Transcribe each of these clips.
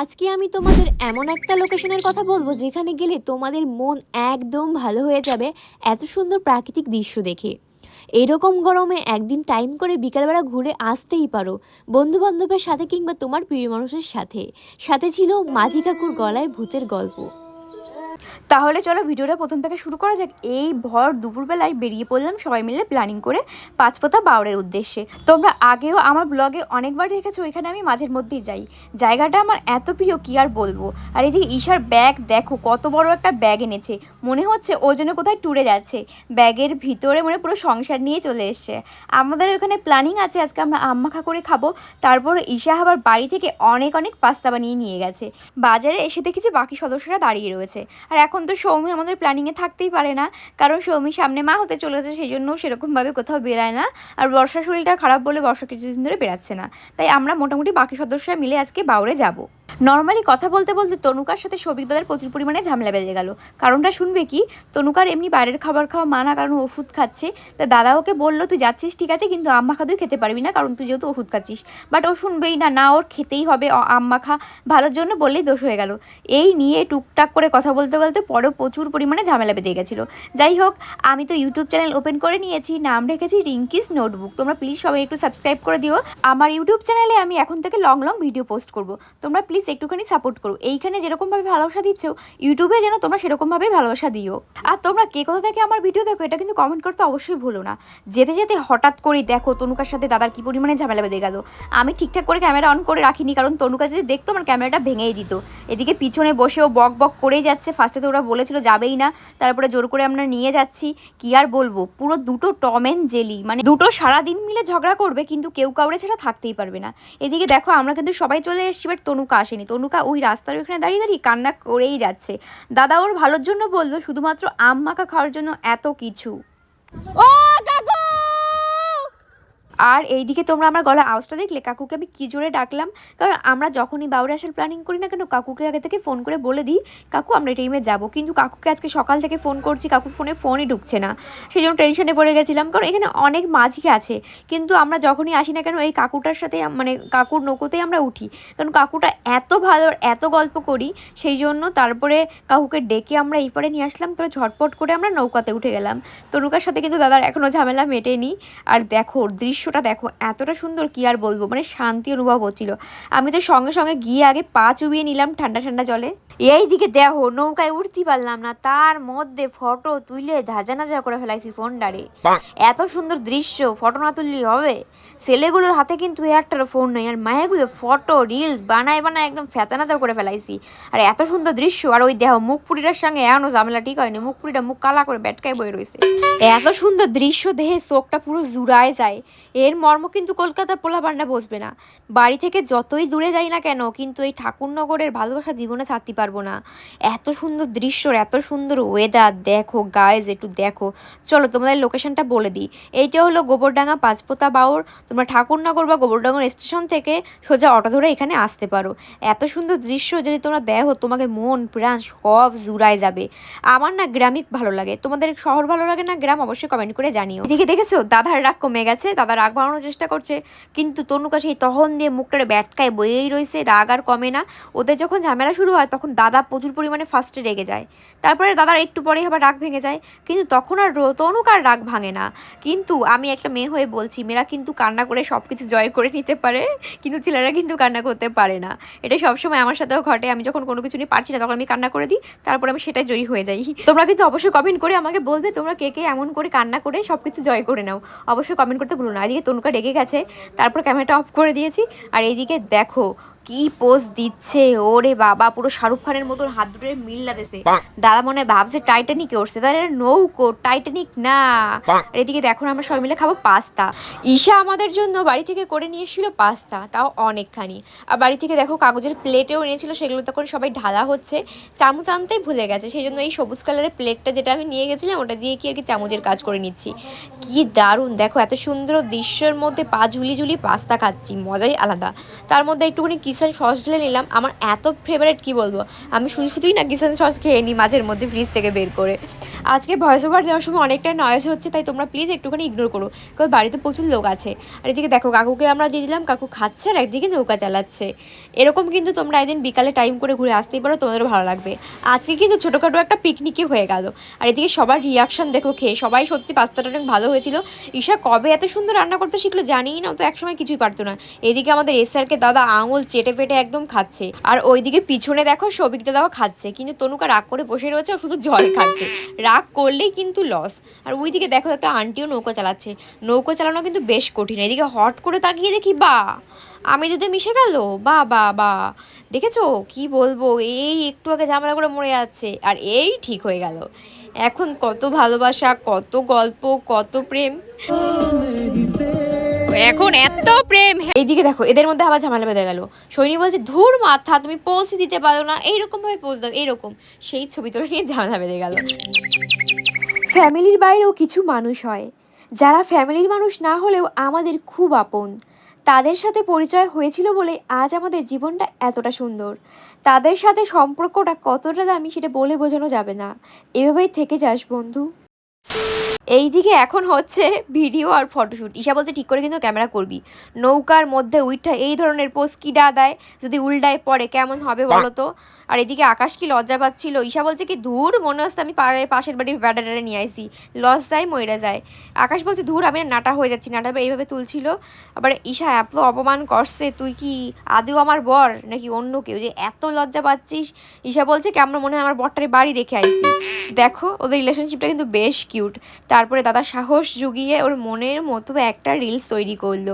আজকে আমি তোমাদের এমন একটা লোকেশনের কথা বলব যেখানে গেলে তোমাদের মন একদম ভালো হয়ে যাবে এত সুন্দর প্রাকৃতিক দৃশ্য দেখে। এরকম গরমে একদিন টাইম করে বিকালবেলা ঘুরে আসতেই পারো বন্ধু বান্ধবের সাথে কিংবা তোমার প্রিয় মানুষের সাথে। সাথে ছিল মাঝি কাকুর গলায় ভূতের গল্প। তাহলে চলো ভিডিওটা প্রথম থেকে শুরু করা যাক। এই ভর দুপুরবেলায় বেরিয়ে পড়লাম সবাই মিলে প্ল্যানিং করে পাঁচপোতা বাউরের উদ্দেশ্যে। তোমরা আগেও আমার ব্লগে অনেকবার দেখেছ, এখানে আমি মাঝের মধ্যেই যাই। জায়গাটা আমার এত প্রিয়, কি আর বলব? আর এদিকে ঈশার ব্যাগ দেখো কত বড় একটা ব্যাগ এনেছে। মনে হচ্ছে ও যেন কোথায় ট্যুরে যাচ্ছে। ব্যাগের ভিতরে মনে পুরো সংসার নিয়ে চলে এসছে। আমাদের ওখানে প্ল্যানিং আছে, আজকে আমরা আম্মাখা করে খাব। তারপর ঈশা আবার বাড়ি থেকে অনেক অনেক পাস্তা বানিয়ে নিয়ে গেছে। বাজারে এসে দেখেছি বাকি সদস্যরা দাঁড়িয়ে রয়েছে। আর এখন তো সৌমি আমাদের প্ল্যানিংয়ে থাকতেই পারে না। কারণ সৌমি সামনে মা হতে চলেছে সেই জন্য সেরকমভাবে কোথাও বেরায় না। আর বর্ষা শরীরটা খারাপ বলে বর্ষা কিছুদিন ধরে বেরাচ্ছে না। তাই আমরা মোটামুটি বাকি সদস্যরা মিলে আজকে বাউরে যাব। নর্মালি কথা বলতে বলতে তনুকার সাথে সবিক দাদার প্রচুর পরিমাণে ঝামেলা বেজে গেল। কারণটা শুনবে কি? তনুকার এমনি বাইরের খাবার খাওয়া মানা কারণ ওষুধ খাচ্ছে। তা দাদা ওকে বলল, তুই যাচ্ছিস ঠিক আছে, কিন্তু আম্মা খা তুই খেতে পারবি না, কারণ তুই যেহেতু ওষুধ খাচ্ছিস। বাট ও শুনবেই না না ওর খেতেই হবে, অ- আম্মা খা, ভালোর জন্য বললেই দোষ হয়ে গেল। এই নিয়ে টুকটাক করে কথা বলতে বলতে পরেও প্রচুর পরিমাণে ঝামেলা বেঁধে গেছিল। যাই হোক, আমি তো ইউটিউব চ্যানেল ওপেন করে নিয়েছি, নাম রেখেছি রিঙ্কিস নোটবুক। তোমরা প্লিজ সবাই একটু সাবস্ক্রাইব করে দিও। আমার ইউটিউব চ্যানেলে আমি এখন থেকে লং লং ভিডিও পোস্ট করব। তোমরা প্লিজ একটুখানি সাপোর্ট করো। এইখানে যেরকমভাবে ভালোবাসা দিচ্ছ ইউটিউবে যেন তোমরা সেরকমভাবে ভালোবাসা দিও। আর তোমরা কে কোথা থেকে আমার ভিডিও দেখো, এটা কিন্তু কমেন্ট করতে অবশ্যই ভুলো না। যেতে যেতে হঠাৎ করে দেখো, তনুকার সাথে দাদার কি পরিমাণে ঝামেলা বেঁধে গেল। আমি ঠিকঠাক করে ক্যামেরা অন করে রাখিনি, কারণ তনুকা যদি দেখতো, আমার ক্যামেরাটা ভেঙেই দিত। এদিকে পিছনে বসেও বক বক করেই যাচ্ছে। ফার্স্টে তো ওরা বলেছিল, যাবেই না। তারপরে জোর করে আমরা নিয়ে যাচ্ছি। কি আর বলব? পুরো দুটো টম অ্যান্ড জেলি মানে দুটো সারা দিন মিলে ঝগড়া করবে, কিন্তু কেউ কাউরে ছাড়া থাকতেই পারবে না। এদিকে দেখো, আমরা কিন্তু সবাই চলে এসেছি বাট তনুকা আসেনি। তনুকা ওই রাস্তার ওখানে দাঁড়িয়ে দাঁড়িয়ে কান্না করেই যাচ্ছে। দাদা ওর ভালোর জন্য বলল, শুধুমাত্র আম মাখা খাওয়ার জন্য এত কিছু। ও, কাকু! আর এইদিকে তোমরা আমার গলা আওয়াজটা দেখলে কাকুকে আমি কী জোরে ডাকলাম? কারণ আমরা যখনই বাউরে আসার প্ল্যানিং করি না কেন, কাকুকে আগে থেকে ফোন করে বলে দিই, কাকু, আমরা টাইমে যাব। কিন্তু কাকুকে আজকে সকাল থেকে ফোন করছি কাকু ফোনে ফোনই ঢুকছে না। সেই জন্য টেনশনে পড়ে গেছিলাম, কারণ এখানে অনেক মাঝি আছে। কিন্তু আমরা যখনই আসি না কেন, এই কাকুটার সাথে মানে কাকুর নৌকোতেই আমরা উঠি। কারণ কাকুটা এত ভালো, এত গল্প করি সেই জন্য তারপরে কাকুকে ডেকে আমরা এই পারে নিয়ে আসলাম। তারপরে ঝটপট করে আমরা নৌকাতে উঠে গেলাম। তনুকার সাথে কিন্তু দাদার এখনও ঝামেলা মেটেনি। আর দেখো দৃশ্যটা দেখো, এতটা সুন্দর কি আর বলব? মানে শান্তি অনুভব হচ্ছিল। আমি তো সঙ্গে সঙ্গে গিয়ে আগে পা চুবিয়ে নিলাম ঠান্ডা ঠান্ডা জলে। এই দিকে দেখো নৌকায় উঠতে পারলাম না। তার মধ্যে ফটো তুলে ধাজা নাজা করে ফেলাইছি ফোনটারে। এত সুন্দর দৃশ্য ফটো না তুললেই হবে? ছেলেগুলোর হাতে কিন্তু একটারও ফোন নেই আর মায়েগুলো ফটো রিলস বানায় বানায় একদম ফেতানাতা করে ফেলাইছি। আর এত সুন্দর দৃশ্য আর ওই দেহ মুখপুরিটার সঙ্গে এমনও ঝামেলা ঠিক হয়নি মুখপুরিটা মুখ কালা করে ব্যাটকায় বয়ে রয়েছে এত সুন্দর দৃশ্য দেখে চোখটা পুরো জুড়ায় যায়। এর মর্ম কিন্তু কলকাতা পোলাপান্ডা বসবে না। বাড়ি থেকে যতই দূরে যাই না কেন কিন্তু এই ঠাকুরনগরের ভালোবাসা জীবনে ছাড়তে পারব না। এত সুন্দর দৃশ্য এত সুন্দর ওয়েদার দেখো গায়েজ একটু দেখো। চলো তোমাদের লোকেশনটা বলে দিই। এইটা হলো গোবরডাঙ্গা পাঁচপোতা বাউর। তোমরা ঠাকুরনগর বা গোবরডাঙ্গর স্টেশন থেকে সোজা অটো ধরে এখানে আসতে পারো। এত সুন্দর দৃশ্য যদি তোমরা দেখো, তোমাকে মন, প্রাণ সব জুড়ায় যাবে। আমার না গ্রামই ভালো লাগে। তোমাদের শহর ভালো লাগে না গ্রাম, অবশ্যই কমেন্ট করে জানিও। এদিকে দেখেছ? দাদার রাগ কমে গেছে। দাদা রাগ বাড়ানোর চেষ্টা করছে। কিন্তু তনুকা সেই তখন দিয়ে মুখটারে ব্যাটকায় বয়েই রয়েছে রাগ আর কমে না। ওদের যখন ঝামেলা শুরু হয়, তখন দাদা প্রচুর পরিমাণে ফার্স্টে রেগে যায়। তারপরে দাদার একটু পরেই আবার রাগ ভেঙে যায়। কিন্তু তখন আর রো- তনুকার রাগ ভাঙে না। কিন্তু আমি একটা মেয়ে হয়ে বলছি, মেয়েরা কিন্তু কান্না করে সব কিছু জয় করে নিতে পারে, কিন্তু ছেলেরা কিন্তু কান্না করতে পারে না। এটা সবসময় আমার সাথেও ঘটে। আমি যখন কোনো কিছু নিয়ে পারছি না, তখন আমি কান্না করে দিই, তারপর আমি সেটাই জয়ী হয়ে যাই। তোমরা কিন্তু অবশ্যই কমেন্ট করে আমাকে বলবে, তোমরা কে কে এমন করে কান্না করে সব কিছু জয় করে নাও? অবশ্যই কমেন্ট করতে ভুলো না। এদিকে তনুকা রেগে গেছে, তারপর ক্যামেরাটা অফ করে দিয়েছি। আর এইদিকে দেখো কি পোজ দিচ্ছে? ওরে বাবা পুরো শাহরুখ খানের মতন হাত দুটো মিল লাগতেছে দাদা মনে ভাবছে টাইটানিকে উঠছে। তাহলে নৌকো টাইটানিক না। আর এদিকে দেখো আমরা সবাই মিলে খাব পাস্তা। ঈশা আমাদের জন্য বাড়ি থেকে করে নিয়ে এসেছিল পাস্তা তাও অনেকখানি। আর বাড়ি থেকে দেখো কাগজের প্লেটেও এনেছিল সেগুলো তখন সবাই ঢালা হচ্ছে। চামচ আনতেই ভুলে গেছে সেই জন্য এই সবুজ কালারের প্লেটটা যেটা আমি নিয়ে গেছিলাম ওটা দিয়ে কি আর কি চামচের কাজ করে নিচ্ছি। কি দারুণ! দেখো এত সুন্দর দৃশ্যের মধ্যে পা ঝুলি ঝুলি পাস্তা খাচ্ছি মজাই আলাদা। তার মধ্যে একটুখানি কিষান সস ঢেলে নিলাম। আমার এত ফেভারিট কি বলব? আমি শুধু শুধুই না কিষান সস খেয়ে নিই মাঝের মধ্যে ফ্রিজ থেকে বের করে। আজকে ভয়েস ওভার দেওয়ার সময় অনেকটা নয়েজ হচ্ছে, তাই তোমরা প্লিজ একটুখানি ইগনোর করো। কারণ বাড়িতে প্রচুর লোক আছে। আর এদিকে দেখো, কাকুকে আমরা দিয়ে দিলাম, কাকু খাচ্ছে আর একদিকে নৌকা চালাচ্ছে। এরকম কিন্তু তোমরা একদিন বিকালে টাইম করে ঘুরে আসতেই পারো, তোমাদেরও ভালো লাগবে। আজকে কিন্তু ছোটোখাটো একটা পিকনিকই হয়ে গেল। আর এদিকে সবার রিয়াকশন দেখো খেয়ে, সবাই সত্যি পাস্তাটা অনেক ভালো হয়েছিল। ঈশা কবে এত সুন্দর রান্না করতে শিখলো জানিই না তো একসময় কিছুই পারতো না। এদিকে আমাদের এসআরকে দাদা আঙুল চেটে পেটে একদম খাচ্ছে। আর ওইদিকে পিছনে দেখো সবিক দাদাও খাচ্ছে। কিন্তু তনুকা রাগ করে বসে রয়েছে শুধু জল খাচ্ছে। রাগ করলেই কিন্তু লস আর ওইদিকে দেখো একটা আন্টিও নৌকা চালাচ্ছে। নৌকা চালানো কিন্তু বেশ কঠিন। এদিকে হট করে তাকিয়ে দেখি, বা, আমি দুধে মিশে গেল? বা বা বা। দেখেছ? কি বলব? এই একটু আগে ঝামেলা করে মরে যাচ্ছে। আর এই ঠিক হয়ে গেল। এখন কত ভালোবাসা, কত গল্প, কত প্রেম। এখন এত প্রেম এইদিকে দেখো এদের মধ্যে আবার ঝামেলা বেঁধে গেল। সৈনী বলছে ধুর মাথা তুমি পোজই দিতে পারো না। এইরকম ভাবে পোজ দাও এইরকম। সেই ছবি তোলা নিয়ে ঝামেলা বেঁধে গেল। ফ্যামিলির বাইরেও কিছু মানুষ হয়। যারা ফ্যামিলির মানুষ না হলেও আমাদের খুব আপন। তাদের সাথে পরিচয় হয়েছিল বলে আজ আমাদের জীবনটা এতটা সুন্দর। তাদের সাথে সম্পর্কটা কতটা দামি সেটা বলে বোঝানো যাবে না। এভাবেই থেকে যাস বন্ধু। এইদিকে এখন হচ্ছে ভিডিও আর ফটোশ্যুট ঈশা বলছে ঠিক করে কিন্তু ক্যামেরা করবি। নৌকার মধ্যে উইঠা এই ধরনের পোজ কি ডা দেয়? যদি উল্টায় পড়ে কেমন হবে বলো তো আর এদিকে আকাশ কি লজ্জা পাচ্ছিল? ঈশা বলছে কি ধুর মনে হচ্ছে আমি পাড়ের পাশের বাড়ির ব্যাটারে নিয়ে আসি লস যায় মইরা যায়। আকাশ বলছে ধুর আমি নাটা হয়ে যাচ্ছি। নাটা এইভাবে তুলছিল। আবার ঈশা এত অপমান করছে তুই কি আদেও আমার বর নাকি অন্য কেউ? যে এত লজ্জা পাচ্ছিস? ঈশা বলছে কেমন মনে হয় আমার বরটারে বাড়ি রেখে আইসি দেখো ওদের রিলেশনশিপটা কিন্তু বেশ কিউট তারপরে দাদা সাহস জুগিয়ে ওর মনের মতো একটা রিলস তৈরি করল।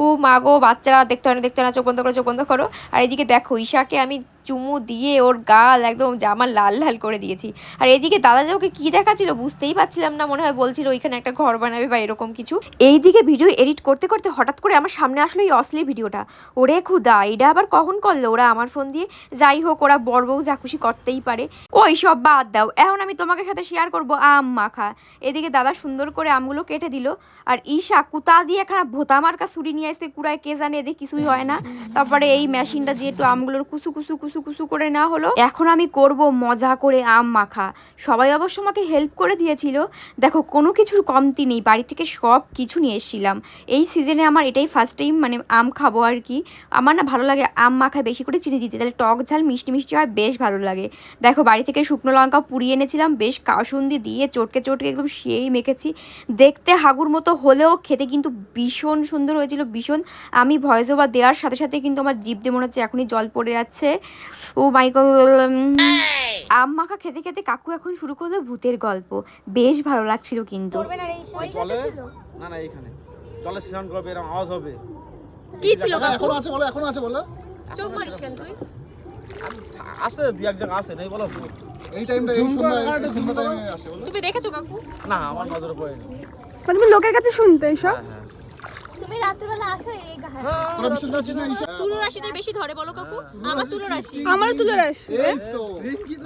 ও মাগো বাচ্চারা দেখতে হয় না, দেখতে হয় না, চোখ বন্ধ করো, চোখ বন্ধ করো। আর এদিকে দেখো ঈশাকে আমি চুমু দিয়ে ওর গাল একদম জামা লাল লাল করে দিয়েছি। আর এদিকে দাদা যে ওকে কী দেখাচ্ছিল বুঝতেই পারছিলাম না, মনে হয় বলছিল ওইখানে একটা ঘর বানাবে বা এরকম কিছু। এইদিকে ভিডিও এডিট করতে করতে হঠাৎ করে আমার সামনে আসলো এই অশ্লীল ভিডিওটা। ওরে খুদা, এটা আবার কখন করল? ওরা আমার ফোন দিয়ে যাই হোক, ওরা বড় বউ যা খুশি করতেই পারে। ওই সব বাদ দাও, এখন আমি তোমাকে সাথে শেয়ার করব আম মাখা। এদিকে দাদা সুন্দর করে আমগুলো কেটে দিল। আর ঈশা কুতা দিয়ে এখানে ভোতা মার্কা ছুরি নিয়ে আসতে কুড়ায়, কে জানে এদের কিছুই হয় না। তারপরে এই মেশিনটা দিয়ে একটু আমগুলোর কুসু কুসু কুসু কুসু করে না হলো? এখন আমি করব মজা করে আম মাখা। সবাই অবশ্য আমাকে হেল্প করে দিয়েছিল। দেখো, কোনো কিছুর কমতি নেই। বাড়ি থেকে সব কিছু নিয়ে এসেছিলাম। এই সিজনে আমার এটাই ফার্স্ট টাইম মানে আম খাব আর কি। আমার না ভালো লাগে আম মাখায় বেশি করে চিনি দিতে। তাহলে টক ঝাল, মিষ্টি মিষ্টি হয়, বেশ ভালো লাগে। দেখো, বাড়ি থেকে শুকনো লঙ্কা পুড়িয়ে এনেছিলাম। বেশ কাসুন্দি দিয়ে চটকে চটকে একদম সেই মেখেছি। দেখতে হাগুর মতো হলেও খেতে কিন্তু ভীষণ সুন্দর হয়েছিল, ভীষণ। আমি ভয়েস ওভার দেওয়ার সাথে সাথে কিন্তু আমার জিভ দিয়ে মনে হচ্ছে এখনই জল পড়ে যাচ্ছে। ও মাই আম মাখা খেতে খেতে কাকু এখন শুরু করল ভূতের গল্প। বেশ ভালো লাগছিল কিন্তু। চলে না না এইখানে। জলে স্নান করবে এরকম আওয়াজ হবে। কি ছিল এখনও আছে বলো এখনও আছে বলো। চোখ মারিস কেন তুই? আসে দু এক জায়গা আসে নেই বলো। এই টাইমটা এই টাইমে আসে বলো। তুমি দেখেছ কাকু? না আমার নজরে পড়েনি। মানে তুমি লোকের কাছে শুনতে এসব হ্যাঁ হ্যাঁ। তুমি রাত্রিবেলা আসো এই ঘাটে তোরা বিশ্বাস করছিস না ঈশা। তুলো রাশিতে বেশি ধরে বলো কাকু? আমার তুলো রাশি আমার তুলো তো। একদম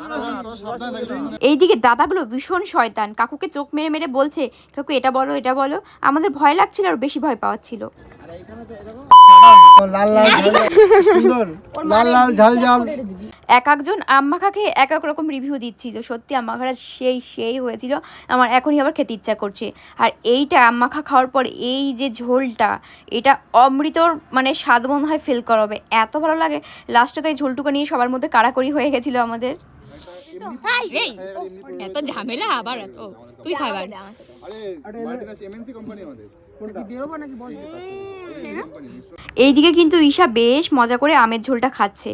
মানে এইদিকে দাদাগুলো ভীষণ শয়তান। কাকুকে চোখ মেরে মেরে বলছে কাকু এটা বলো এটা বলো। আমাদের ভয় লাগছিল আর বেশি ভয় পাওয়াচ্ছিল লাল লাল সুন্দর। লাল লাল ঝাল ঝাল এক একজন আম মাখা খেয়ে এক এক রকম রিভিউ দিচ্ছিল সত্যি আম মাখাটা সেই সেই হয়েছিল আমার এখনই আবার খেতে ইচ্ছা করছে। আর এইটা আম মাখা খাওয়ার পর এই যে ঝোলটা এটা অমৃতর মানে স্বাদ মনে হয় ফিল করাবে। এত ভালো লাগে। লাস্টে তো এই ঝোলটুকু নিয়ে সবার মধ্যে কাড়াকড়ি হয়ে গেছিল আমাদের। এত ঝামেলা আবার এত। তুই খাবার। আরে এমএনসি কোম্পানি আমাদের। এইদিকে কিন্তু ঈশা বেশ মজা করে আমের ঝোলটা খাচ্ছে।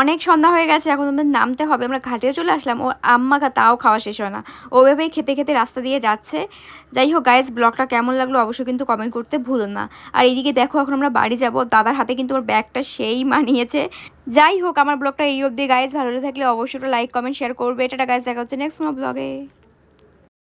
অনেক সন্ধ্যা হয়ে গেছে, এখন আমাদের নামতে হবে। আমরা ঘাটেও চলে আসলাম ও আম্মাখা তাও খাওয়া শেষ হয় না। ওভাবেই খেতে খেতে রাস্তা দিয়ে যাচ্ছে। যাই হোক গাইজ ব্লগটা কেমন লাগল অবশ্যই কিন্তু কমেন্ট করতে ভুলো না। আর এইদিকে দেখো, এখন আমরা বাড়ি যাব। দাদার হাতে কিন্তু ওর ব্যাগটা সেই মানিয়েছে। যাই হোক, আমার ব্লগটা এই অবধি গাইজ ভালো থাকলে অবশ্যই লাইক কমেন্ট শেয়ার করবে। এটা গাইজ দেখা হচ্ছে নেক্সট ব্লগে